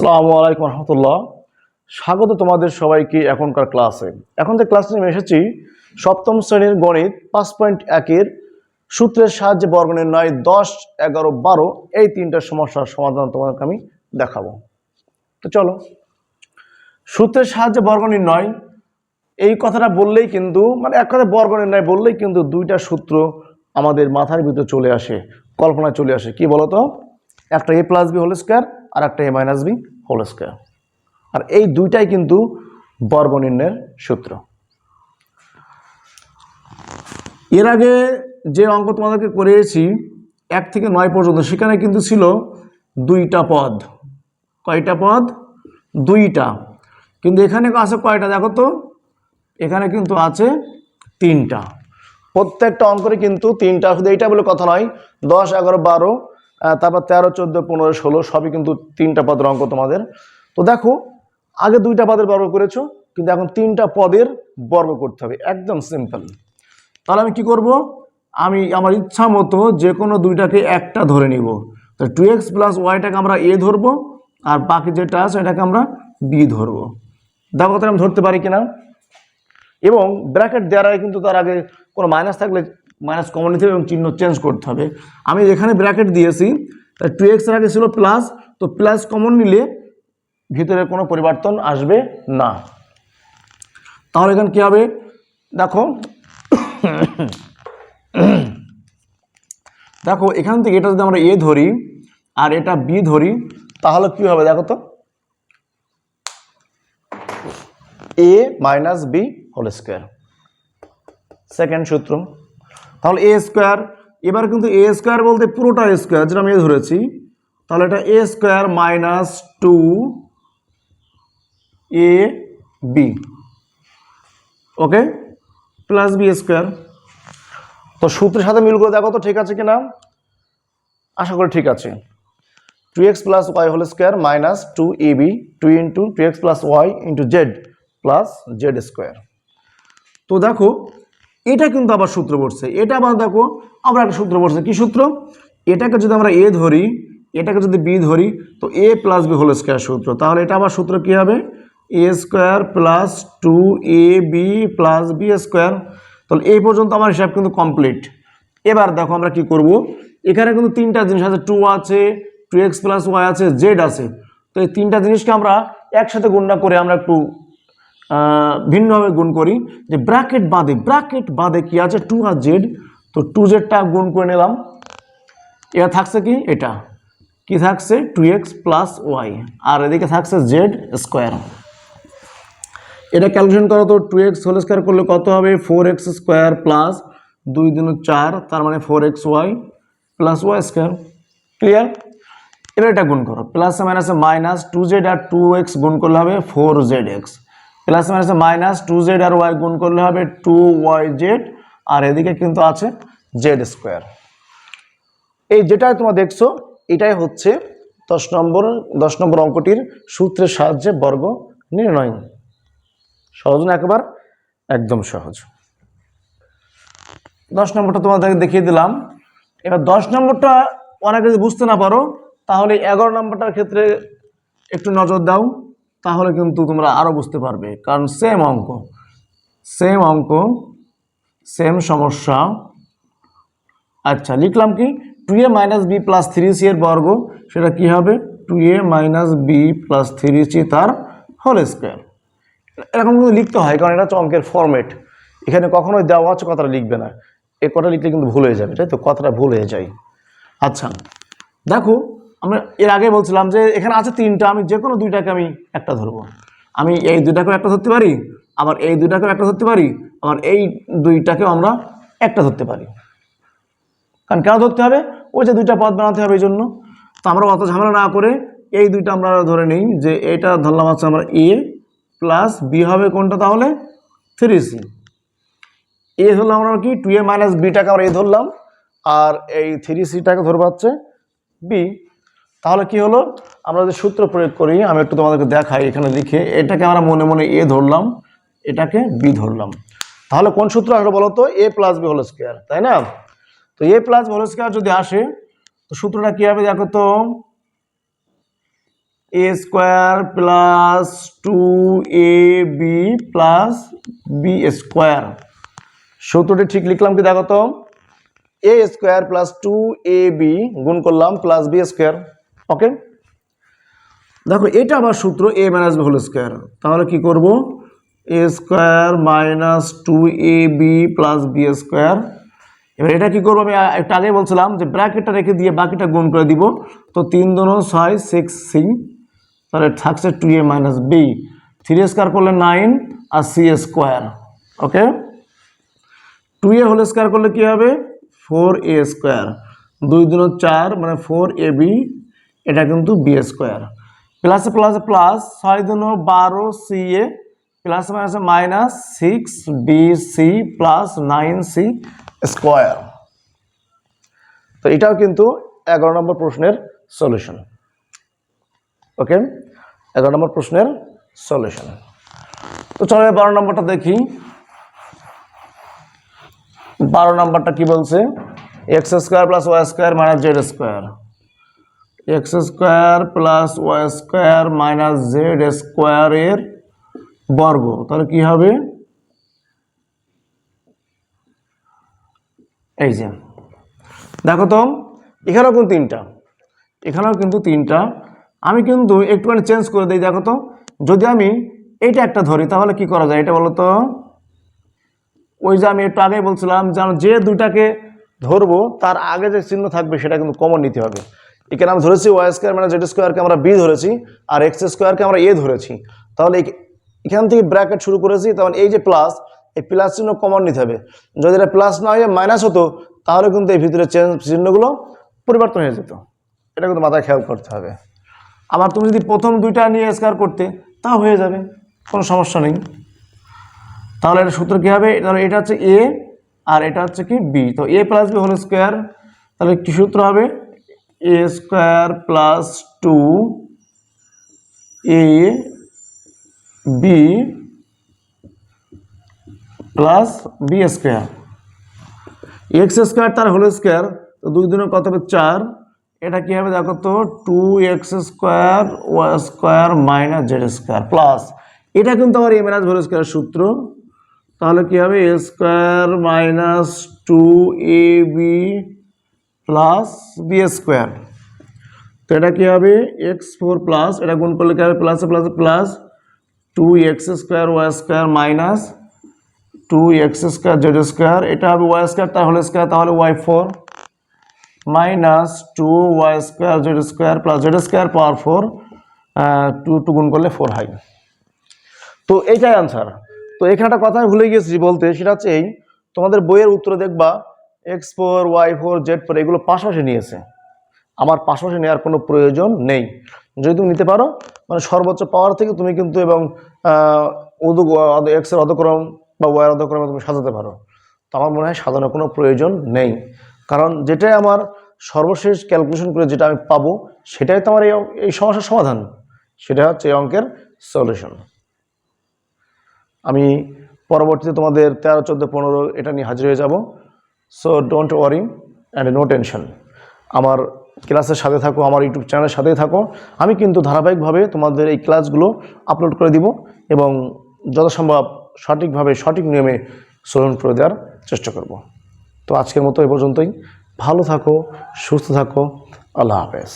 আসসালামু আলাইকুম রহমতুল্লাহ। স্বাগত তোমাদের সবাইকে এখনকার ক্লাসে। এখন যে ক্লাস নিয়ে এসেছি, সপ্তম শ্রেণির গণিত পাঁচ পয়েন্ট একের সূত্রের সাহায্যে বর্গ নির্ণয় দশ, এগারো, বারো, এই তিনটা সমস্যার সমাধান তোমাদেরকে আমি দেখাবো। তো চলো। সূত্রের সাহায্যে বর্গ নির্ণয় এই কথাটা বললেই কিন্তু মানে এক কথা বর্গ নির্ণয় বললেই কিন্তু দুইটা সূত্র আমাদের মাথার ভিতরে চলে আসে, কল্পনায় চলে আসে। কি বলতো? একটা A plus B whole square আর একটা A minus B whole square আর এই দুইটাই কিন্তু বর্গ নির্ণয়ের সূত্র। এর আগে যে অঙ্ক তোমাদেরকে করিয়েছি, এক থেকে নয় পর্যন্ত, সেখানে কিন্তু ছিল দুইটা পদ। কয়টা পদ? দুইটা। কিন্তু এখানে আছে কয়টা? দেখো তো, এখানে কিন্তু আছে তিনটা। প্রত্যেকটা অঙ্করে কিন্তু তিনটা, শুধু এইটা বলে কথা নয়, দশ, এগারো, বারো তারপর তেরো, চোদ্দ, পনেরো, ষোলো, সবই কিন্তু তিনটা পদের অঙ্ক তোমাদের। তো দেখো, আগে দুইটা পদের বর্গ করেছ, কিন্তু এখন তিনটা পদের বর্গ করতে হবে, একদম সিম্পল তাহলে আমি কি করব? আমি আমার ইচ্ছা মতো যে কোনো দুইটাকে একটা ধরে নিব। তো টু এক্স প্লাস ওয়াইটাকে আমরা এ ধরবো, আর বাকি যেটা আছে এটাকে আমরা বি ধরবো। দেখো তো আমি ধরতে পারি কিনা? এবং ব্র্যাকেট দেওয়ার আগে কিন্তু তার আগে কোনো মাইনাস থাকলে মাইনাস কমন নিতে হবে এবং চিহ্ন চেঞ্জ করতে হবে। আমি এখানে ব্র্যাকেট দিয়েছি টু এক্সের আগে ছিল প্লাস তো প্লাস কমন নিলে ভিতরে কোনো পরিবর্তন আসবে না। তাহলে এখানে কী হবে? দেখো দেখো, এখান থেকে এটা যদি আমরা এ ধরি আর এটা বি ধরি, তাহলে কি হবে দেখো তো? A minus B whole square second সূত্র। তাহলে এ স্কোয়ার এবার কিন্তু এ স্কোয়ার বলতে পুরোটা স্কোয়ার যেটা আমি ধরেছি, তাহলে এটা A square minus two A B okay plus B square তো সূত্রের সাথে মিল করে দেখো তো ঠিক আছে কিনা? আশা করি ঠিক আছে। Two X plus Y whole square minus two A B two into two X plus Y into Z plus Z square তো দেখো এটা কিন্তু আবার সূত্র পড়ছে এটা আবার দেখো, আবার একটা সূত্র পড়ছে কি সূত্র? এটাকে যদি আমরা এ ধরি, এটাকে যদি বি ধরি, তো A plus B whole square সূত্র। তাহলে এটা আবার সূত্র কি হবে? A square plus two A B plus B square. তাহলে এই পর্যন্ত আমার হিসাব কিন্তু কমপ্লিট। এবার দেখো আমরা কি করব? এখানে কিন্তু তিনটা জিনিস আছে। টু আছে, টু এক্স প্লাস ওয়াই আছে, জেড আছে। তো এই তিনটা জিনিসকে আমরা একসাথে গুণনা করে আমরা একটু ভিন্নভাবে গুণ করি। যে ব্র্যাকেট বাদে ব্র্যাকেট বাদে কি আছে? টু আর জেড তো টু জেডটা গুণ করে নিলাম। এটা থাকছে কি? এটা। কি থাকছে? টু এক্স প্লাস ওয়াই আর এদিকে থাকছে জেড স্কোয়ার এটা ক্যালকুলেশন করো তো টু এক্স হোল স্কোয়ার করলে কত হবে? ফোর এক্স স্কোয়ার প্লাস দুই দিন চার, তার মানে four X Y plus Y square clear এবার এটা গুণ করো। প্লাস মাইনাসে মাইনাস টু জেড আর টু এক্স গুণ করলে হবে ফোর জেড এক্স প্লাস মাইনাসে মাইনাস টু জেড আর ওয়াই গুণ করলে হবে টু ওয়াই জেড, আর এদিকে কিন্তু আছে জেড স্কোয়ার। এই যেটা তোমরা দেখছ, এটাই হচ্ছে দশ নম্বর দশ নম্বর অঙ্কটির সূত্রের সাহায্যে বর্গ নির্ণয়। সহজ না একবার? একদম সহজ। দশ নম্বরটা তোমাদের দেখিয়ে দিলাম। এবার দশ নম্বরটা অনেকে যদি বুঝতে না পারো, তাহলে এগারো নম্বরটার ক্ষেত্রে একটু নজর দাও। তাহলে কিন্তু তোমরা আরও বুঝতে পারবে। কারণ সেম অঙ্ক সেম অঙ্ক সেম সমস্যা। আচ্ছা লিখলাম কি? Two A minus B plus three C এর বর্গ, সেটা কি হবে? Two A minus B plus three C তার হোল স্কোয়ার এরকম কিন্তু লিখতে হয়, কারণ এটা হচ্ছে অঙ্কের ফরম্যাট এখানে কখনোই দেওয়া আছে কথাটা লিখবে না। এ কথা লিখলে কিন্তু ভুল হয়ে যাবে, তাই তো? কথাটা ভুল হয়ে যায়। আচ্ছা দেখো আমরা এর আগে বলছিলাম যে এখানে আছে তিনটা, আমি যে কোনো দুইটাকে আমি একটা ধরবো। আমি এই দুইটাকেও একটা ধরতে পারি, আবার এই দুইটাকেও একটা ধরতে পারি, আবার এই দুইটাকেও আমরা একটা ধরতে পারি। কারণ কেন ধরতে হবে? ওই যে দুইটা পদ বানাতে হবে এই জন্য। তো আমরা অত ঝামেলা না করে এই দুইটা আমরা ধরে নিই যে এটা ধরলাম হচ্ছে আমরা এ প্লাস বি হবে কোনটা তাহলে? Three C. এ ধরলাম আমরা কি? টু এ মাইনাস বিটাকে আমরা এ ধরলাম, আর এই থ্রি সিটাকে ধরবো হচ্ছে বি। তাহলে কি হলো? আমরা যদি সূত্র প্রয়োগ করি, আমি একটু তোমাদেরকে দেখাই এখানে লিখে। এটাকে আমরা মনে মনে এ ধরলাম, এটাকে বি ধরলাম। তাহলে কোন সূত্র আসলে বলো তো? A plus B whole square তাই না? তো এ প্লাস হোল স্কোয়ার যদি আসে, তো সূত্রটা কী হবে দেখো তো? A square plus two A B plus B square সূত্রটি ঠিক লিখলাম কি দেখো তো? A square plus two A B গুণ করলাম প্লাস বি স্কোয়ার ওকে দেখো, এটা আবার সূত্র এ মাইনাস হোল স্কোয়ার তাহলে কি করব? A square minus two A B plus B square এবার এটা কি করব? আমি একটু আগে বলছিলাম যে ব্র্যাকেটটা রেখে দিয়ে বাকিটা গুণ করে দিব। তো তিন দুনো ছয় সিক্স সি তাহলে থাকছে two A minus B three square করলে nine R C square okay two A whole square করলে কী হবে? ফোর এ স্কোয়ার দুই দুনো চার মানে ফোর এ বি এটা কিন্তু বি স্কোয়ার প্লাসে প্লাসে প্লাস ছয় দুনো বারো সি এ প্লাস মাইনাসে minus six B C plus nine C square তো এটাও কিন্তু এগারো নম্বর প্রশ্নের সলিউশন ওকে এগারো নম্বর প্রশ্নের সলিউশন তো চলো বারো নম্বরটা দেখি। বারো নম্বরটা কি বলছে? X square plus Y square minus Z square X square plus Y square minus Z স্কোয়ারের বর্গ। তাহলে কি হবে? এই যে, দেখো তো, এখানেও কিন্তু তিনটা, এখানেও কিন্তু তিনটা। আমি কিন্তু একটুখানি চেঞ্জ করে দিই, দেখো তো। যদি আমি এইটা একটা ধরি, তাহলে কি করা যায় এটা বলো তো? ওই যে আমি একটু আগে বলছিলাম যে যে দুটাকে ধরবো, তার আগে যে চিহ্ন থাকবে, সেটা কিন্তু কমন নিতে হবে। এখানে আমি ধরেছি ওয়াই স্কোয়ার মানে জেড স্কোয়ারকে আমরা বি ধরেছি আর এক্স স্কোয়ারকে আমরা এ ধরেছি। তাহলে এখান থেকে ব্র্যাকেট শুরু করেছি, তখন এই যে প্লাস এই প্লাস চিহ্ন কমন নিতে হবে। যদি এটা প্লাস না হয়ে মাইনাস হতো, তাহলে কিন্তু এই ভিতরে চেঞ্জ চিহ্নগুলো পরিবর্তন হয়ে যেত। এটা কিন্তু মাথায় খেয়াল করতে হবে। আবার তুমি যদি প্রথম দুইটা নিয়ে স্কোয়ার করতে, তাও হয়ে যাবে, কোনো সমস্যা নেই। তাহলে এটা সূত্র কী হবে? তাহলে এটা হচ্ছে এ আর এটা হচ্ছে কি বি তো A plus B whole square তাহলে কী সূত্র হবে? A square plus two A B plus B square X square তার হোল স্কোয়ার তো দুই দিনের কত হবে? চার। এটা কী হবে দেখো তো? Two X square Y square minus Z square plus এটা কিন্তু আমার এ মাইনাস হোল স্কোয়ার সূত্র। তাহলে কী হবে? A square minus two A B plus B square তো এটা কী হবে? এক্স ফোর প্লাস এটা গুণ করলে কী হবে? প্লাসে প্লাসে plus two X square Y square minus two X square Z square এটা হবে ওয়াই স্কোয়ার তাহলে স্কোয়ার তাহলে Y four minus two Y square Z square plus Z square power four two two গুণ করলে ফোর হয়। তো এইটাই answer তো এখানে একটা কথা আমি ভুলে গিয়েছি বলতে, সেটা হচ্ছে এই, তোমাদের বইয়ের উত্তরে দেখবা X four Y four Z four এগুলো পাশাপাশি নিয়েছে। আমার পাশাপাশি নেওয়ার কোনো প্রয়োজন নেই। যদি তুমি নিতে পারো মানে সর্বোচ্চ পাওয়ার থেকে তুমি কিন্তু এবং এক্সের অধক্রম বা ওয়ার অধক্রমে তুমি সাজাতে পারো। তো আমার মনে হয় সাজানোর কোনো প্রয়োজন নেই। কারণ যেটাই আমার সর্বশেষ ক্যালকুলেশন করে যেটা আমি পাবো, সেটাই তো আমার এই এই সমস্যার সমাধান। সেটা হচ্ছে এই অঙ্কের সলিউশন আমি পরবর্তীতে তোমাদের তেরো, চোদ্দ, পনেরো এটা নিয়ে হাজির হয়ে যাব। So don't worry and no tension আমার ক্লাসের সাথে থাকো, আমার ইউটিউব চ্যানেলের সাথেই থাকো। আমি কিন্তু ধারাবাহিকভাবে তোমাদের এই ক্লাসগুলো আপলোড করে দিব এবং যথাসম্ভব সঠিকভাবে সঠিক নিয়মে শ্রবণ করে দেওয়ার চেষ্টা করব। তো আজকের মতো এ পর্যন্তই। ভালো থাকো, সুস্থ থাকো। আল্লাহ হাফেজ।